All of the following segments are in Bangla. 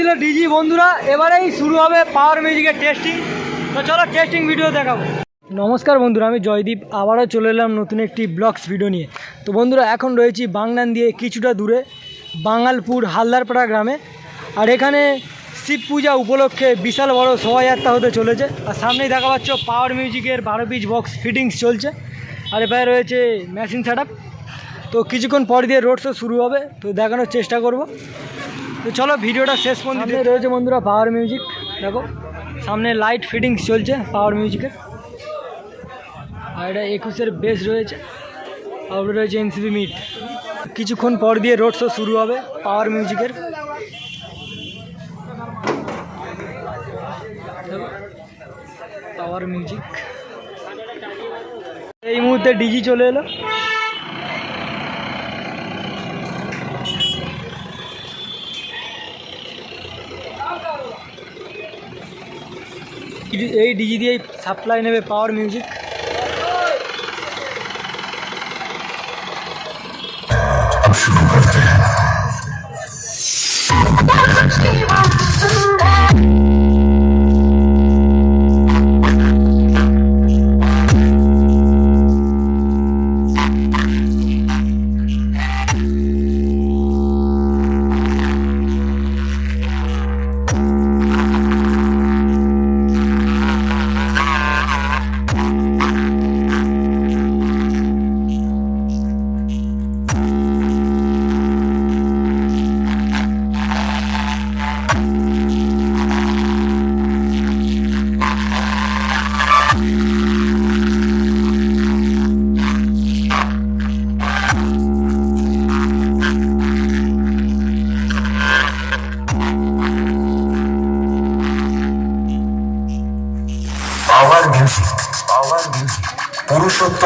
দিল ডিজি বন্ধুরা, এবারেই শুরু হবে পাওয়ার মিউজিকের টেস্টিং তো চলো টেস্টিং ভিডিও দেখাবো। নমস্কার বন্ধুরা, আমি জয়দীপ, আবারও চলে এলাম নতুন একটি ব্লগস ভিডিও নিয়ে। তো বন্ধুরা, এখন রয়েছি বাংলান দিয়ে কিছুটা দূরে বাঙালপুর হালদারপাড়া গ্রামে। আর এখানে শিব পূজা উপলক্ষে বিশাল বড় শোভাযাত্রা হতে চলেছে। আর সামনেই দেখা পাচ্ছ পাওয়ার মিউজিকের বারো পিস বক্স ফিটিংস চলছে। আর এবারে রয়েছে মেশিন সেট তো কিছুক্ষণ পর দিয়ে রোড শো শুরু হবে, তো দেখানোর চেষ্টা করব। তো চলো ভিডিওটা শেষ পর্যন্ত রয়েছে বন্ধুরা পাওয়ার মিউজিক দেখো। সামনে লাইট ফিটিংস চলছে পাওয়ার মিউজিকের আর এটা একুশের বেস রয়েছে। আর রয়েছে এনসিবি মিট কিছুক্ষণ পর দিয়ে রোড শো শুরু হবে পাওয়ার মিউজিকের পাওয়ার মিউজিক এই মুহূর্তে ডিজি চলে এলো। এই ডিজি দিয়েই সাপ্লাই নেবে পাওয়ার মিউজিক শুরু করতে।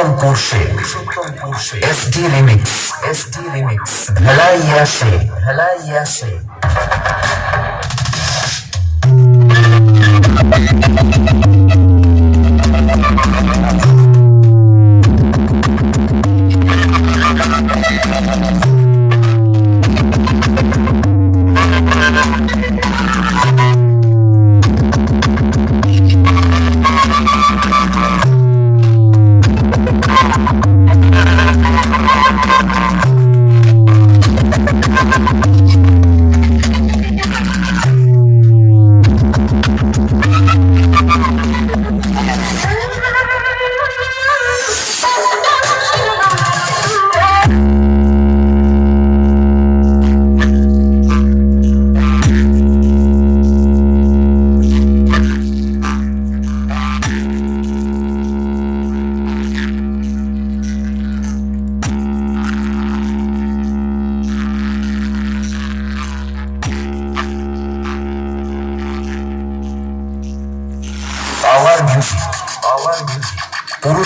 পুরুষোত্তম কোর্সে পুরুষোত্তম কোর্সে এসডি রিমিক্স এসডি রিমিক্স ভেলাইয়া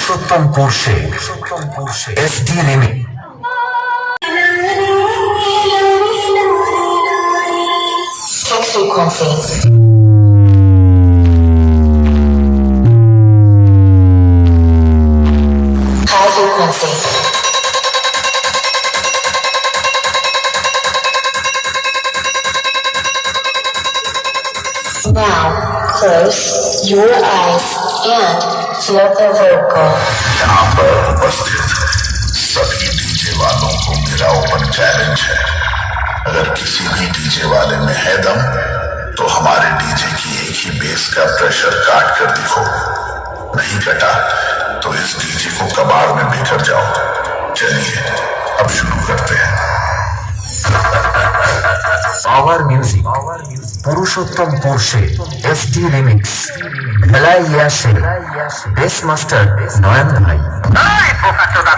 পুরুষোত্তম কোর্সে পুরুষোত্তম কোর্সে SD remix Check frequency. High frequency. Now, close your eyes and local vocal. यहाँ पर उपस्थित सभी डीजे वालों को मेरा ओपन चैलेंज है अगर किसी भी डीजे वाले में है दम तो हमारे डीजे की एक ही बेस का प्रेशर काट कर दिखो नहीं कटा तो इस डीजे को कबाड़ में बिखर जाओ चलिए अब शुरू करते हैं पावर म्यूज़िक পুরুষোত্তম কোর্সে এসডি রিমিক্স ভেলাই ইয়াসে বেস মাস্টার নয়ন ভাই।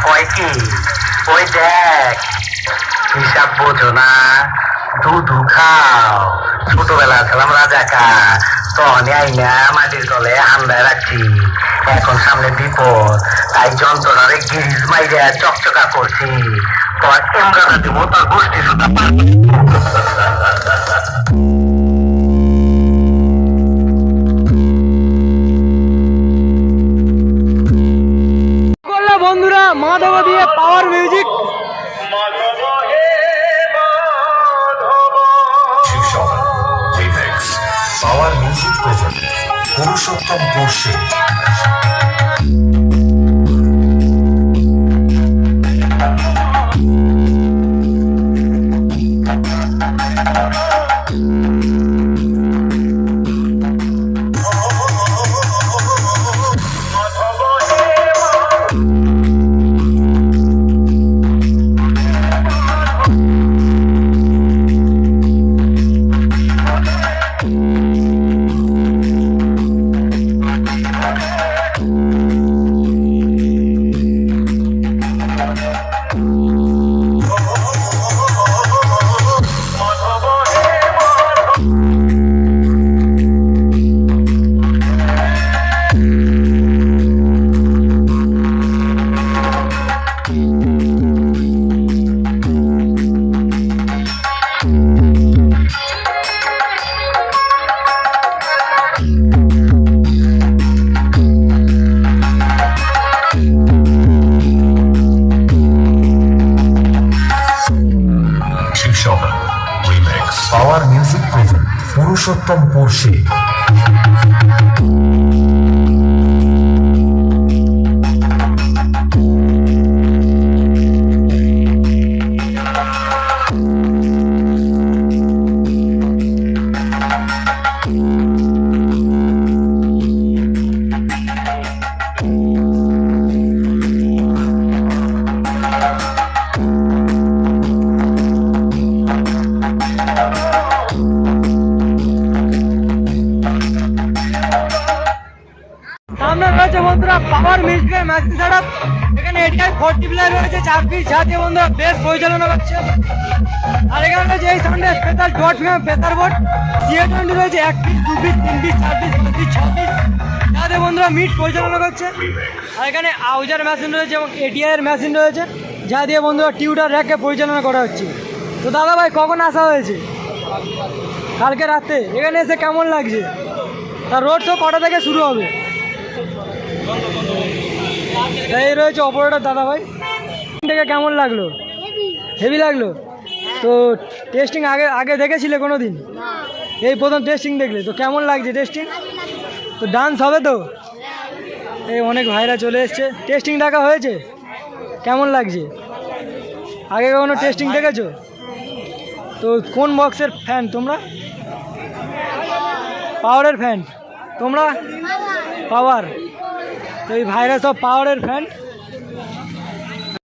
কয় কি? ওই দেখ, হিসাব বোঝো না, দুধু খাও। ছোটবেলা ছিলাম রাজাকা, তখন আইনা মাটির তলে হান্দায় রাখছি। এখন সামনে বিপদ, তাই যন্ত্রণারে গিরিজ মাইরা চকচকা করছি। তোর এমরাটা দিব গোষ্ঠী সুতা পুরুষোত্তম বর্ষে। thank শিবশহর পুরুষোত্তম পোর্শে মিউজিকের ম্যাচিং সেটআপ এখানে এটিআই ফোরটি প্লেয়ার রয়েছে, চার পিস জাতীয় বন্ধুরা বেশ পরিচালনা করছে। আর এখানে রয়েছে এই সামনে special dot figure board CA twenty রয়েছে, এক পিস, দু পিস, তিন পিস, চার পিস পাঁচ পিস যাতে বন্ধুরা মিট পরিচালনা করছে। আর এখানে আউজার মেশিন রয়েছে এবং এটিআই এর মেশিন রয়েছে। যা দিয়ে বন্ধুরা টিউটার র্যাককে পরিচালনা করা হচ্ছে। তো দাদা ভাই, কখন আসা হয়েছে? কালকে রাতে। এখানে এসে কেমন লাগছে? তার রোড শো কটা থেকে শুরু হবে? এই রয়েছে অপারেটর দাদা ভাই। থেকে কেমন লাগল? হেভি লাগল? তো টেস্টিং আগে আগে দেখেছিলে কোনো দিন এই প্রথম টেস্টিং দেখলে তো কেমন লাগছে টেস্টিং তো ডান্স হবে তো? এই অনেক ভাইরা চলে এসছে। টেস্টিং দেখা হয়েছে? কেমন লাগছে? আগে কখনো টেস্টিং দেখেছ? তো কোন বক্সের ফ্যান তোমরা? পাওয়ারের ফ্যান তোমরা? পাওয়ার তো এই ভাইরা সব পাওয়ারের ফ্যান